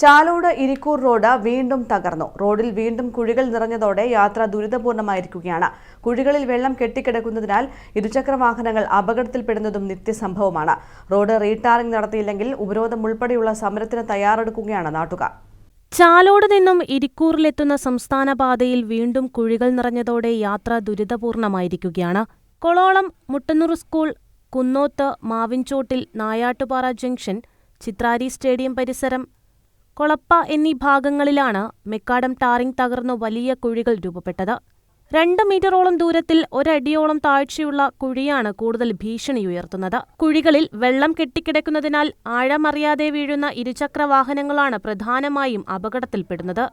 Chalode Irikkur road വീണ്ടും തകർന്നു. റോഡിൽ വീണ്ടും കുഴികൾ നിറഞ്ഞതോടെ യാത്ര ദുരിതപൂർണമായിരിക്കുകയാണ്. കുഴികളിൽ വെള്ളം കെട്ടിക്കിടക്കുന്നതിനാൽ ഇരുചക്ര വാഹനങ്ങൾ അപകടത്തിൽപ്പെടുന്നതും നിത്യസംഭവമാണ്. റോഡ് റീടാറിംഗ് നടത്തിയില്ലെങ്കിൽ ഉപരോധം ഉൾപ്പെടെയുള്ള സമരത്തിന് തയ്യാറെടുക്കുകയാണ് നാട്ടുകാർ. ചാലോട് നിന്നും ഇരിക്കൂറിലെത്തുന്ന സംസ്ഥാന പാതയിൽ വീണ്ടും കുഴികൾ നിറഞ്ഞതോടെ യാത്ര ദുരിതപൂർണമായിരിക്കുകയാണ്. കൊളോളം മുട്ടന്നൂർ സ്കൂൾ കുന്നോത്ത് മാവിൻചോട്ടിൽ നായാട്ടുപാറ ജംഗ്ഷൻ ചിത്രാരി സ്റ്റേഡിയം പരിസരം കൊളപ്പ എന്നീ ഭാഗങ്ങളിലാണ് മെക്കാഡം ടാറിംഗ് തകർന്നു വലിയ കുഴികൾ രൂപപ്പെട്ടത്. രണ്ട് മീറ്ററോളം ദൂരത്തിൽ ഒരടിയോളം താഴ്ചയുള്ള കുഴിയാണ് കൂടുതൽ ഭീഷണി ഉയർത്തുന്നത്. കുഴികളിൽ വെള്ളം കെട്ടിക്കിടക്കുന്നതിനാൽ ആഴമറിയാതെ വീഴുന്ന ഇരുചക്ര വാഹനങ്ങളാണ് പ്രധാനമായും അപകടത്തിൽപ്പെടുന്നത്.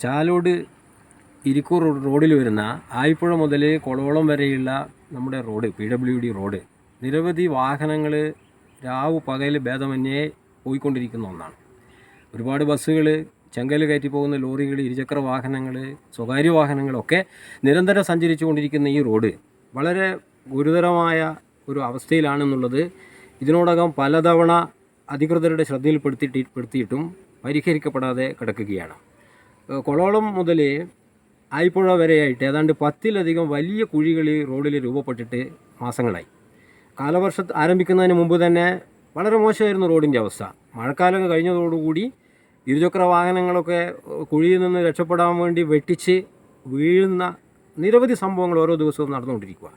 ചാലോട് ഇരിക്കൂർ റോഡിൽ വരുന്ന ആയിപ്പുഴ മുതൽ കൊളോളം വരെയുള്ള നമ്മുടെ road P W D road. നിരവധി വാഹനങ്ങൾ രാവു പകൽ ഭേദമന്യേ പോയിക്കൊണ്ടിരിക്കുന്ന ഒന്നാണ്. ഒരുപാട് ബസ്സുകൾ ചെങ്കൽ കയറ്റി പോകുന്ന ലോറികൾ ഇരുചക്ര വാഹനങ്ങൾ സ്വകാര്യ വാഹനങ്ങളൊക്കെ നിരന്തരം സഞ്ചരിച്ചു കൊണ്ടിരിക്കുന്ന ഈ റോഡ് വളരെ ഗുരുതരമായ ഒരു അവസ്ഥയിലാണെന്നുള്ളത് ഇതിനോടകം പലതവണ അധികൃതരുടെ ശ്രദ്ധയിൽപ്പെടുത്തിയിട്ട് പെടുത്തിയിട്ടും പരിഹരിക്കപ്പെടാതെ കിടക്കുകയാണ്. കൊളോളം മുതൽ ആയിപ്പുഴ വരെയായിട്ട് ഏതാണ്ട് പത്തിലധികം വലിയ കുഴികൾ റോഡിൽ രൂപപ്പെട്ടിട്ട് മാസങ്ങളായി. കാലവർഷം ആരംഭിക്കുന്നതിന് മുമ്പ് തന്നെ വളരെ മോശമായിരുന്നു റോഡിന്റെ അവസ്ഥ. മഴക്കാലം കഴിഞ്ഞതോടുകൂടി ഇരുചക്ര വാഹനങ്ങളൊക്കെ കുഴിയിൽ നിന്ന് രക്ഷപ്പെടാൻ വേണ്ടി വെട്ടിച്ച് വീഴുന്ന നിരവധി സംഭവങ്ങൾ ഓരോ ദിവസവും നടന്നുകൊണ്ടിരിക്കുക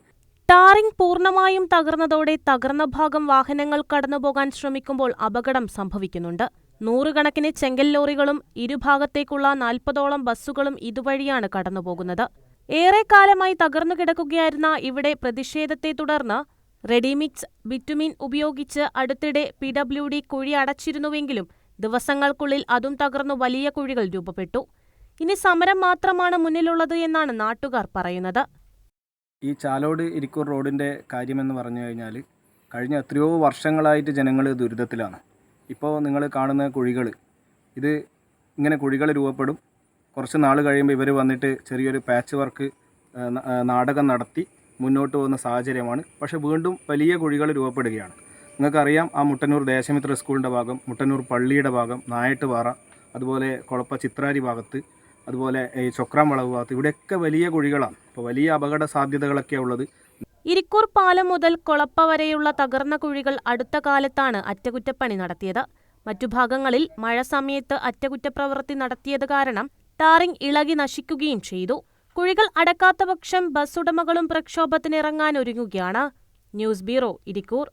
ടാറിംഗ് പൂർണമായും തകർന്നതോടെ തകർന്ന ഭാഗം വാഹനങ്ങൾ കടന്നുപോകാൻ ശ്രമിക്കുമ്പോൾ അപകടം സംഭവിക്കുന്നുണ്ട്. നൂറുകണക്കിന് ചെങ്കൽ ലോറികളും ഇരുഭാഗത്തേക്കുള്ള നാൽപ്പതോളം ബസ്സുകളും ഇതുവഴിയാണ് കടന്നുപോകുന്നത്. ഏറെക്കാലമായി തകർന്നു കിടക്കുകയായിരുന്ന ഇവിടെ പ്രതിഷേധത്തെ തുടർന്ന് റെഡിമിക്സ് ബിറ്റുമിൻ ഉപയോഗിച്ച് അടുത്തിടെ പി ഡബ്ല്യു ഡി കുഴി അടച്ചിരുന്നുവെങ്കിലും ദിവസങ്ങൾക്കുള്ളിൽ അതും തകർന്നു വലിയ കുഴികൾ രൂപപ്പെട്ടു. ഇനി സമരം മാത്രമാണ് മുന്നിലുള്ളത് എന്നാണ് നാട്ടുകാർ പറയുന്നത്. ഈ ചാലോട് ഇരിക്കൂർ റോഡിന്റെ കാര്യമെന്ന് പറഞ്ഞു കഴിഞ്ഞാൽ കഴിഞ്ഞ എത്രയോ വർഷങ്ങളായിട്ട് ജനങ്ങൾ ദുരിതത്തിലാണ്. ഇപ്പോൾ നിങ്ങൾ കാണുന്ന കുഴികൾ ഇത് ഇങ്ങനെ കുഴികൾ രൂപപ്പെടും. കുറച്ച് നാൾ കഴിയുമ്പോൾ ഇവർ വന്നിട്ട് ചെറിയൊരു പാച്ച് വർക്ക് നാടകം നടത്തി മുന്നോട്ട് പോകുന്ന സാഹചര്യമാണ്. പക്ഷേ വീണ്ടും വലിയ കുഴികൾ രൂപപ്പെടുകയാണ്. നിങ്ങൾക്കറിയാം ആ മുട്ടന്നൂർ ദേശമിത്ര സ്കൂളിന്റെ ഭാഗം മുട്ടന്നൂർ പള്ളിയുടെ ഭാഗം നായട്ടുപാറ അതുപോലെ കുളപ്പ ചിത്രാരി ഭാഗത്ത് അതുപോലെ ഈ ചൊക്രാം വളവ് ഭാഗത്ത്. ഇവിടെയൊക്കെ വലിയ കുഴികളാണ്. അപ്പോൾ വലിയ അപകട സാധ്യതകളൊക്കെ ഉള്ളത്. ഇരിക്കൂർ പാലം മുതൽ കൊളപ്പ വരെയുള്ള തകർന്ന കുഴികൾ അടുത്ത കാലത്താണ് അറ്റകുറ്റപ്പണി നടത്തിയത്. മറ്റു ഭാഗങ്ങളിൽ മഴ സമയത്ത് അറ്റകുറ്റപ്രവൃത്തി നടത്തിയത് കാരണം ടാറിംഗ് ഇളകി നശിക്കുകയും ചെയ്തു. കുഴികൾ അടക്കാത്ത പക്ഷം ബസ് ഉടമകളും പ്രക്ഷോഭത്തിനിറങ്ങാനൊരുങ്ങുകയാണ്. News bureau Irikkur.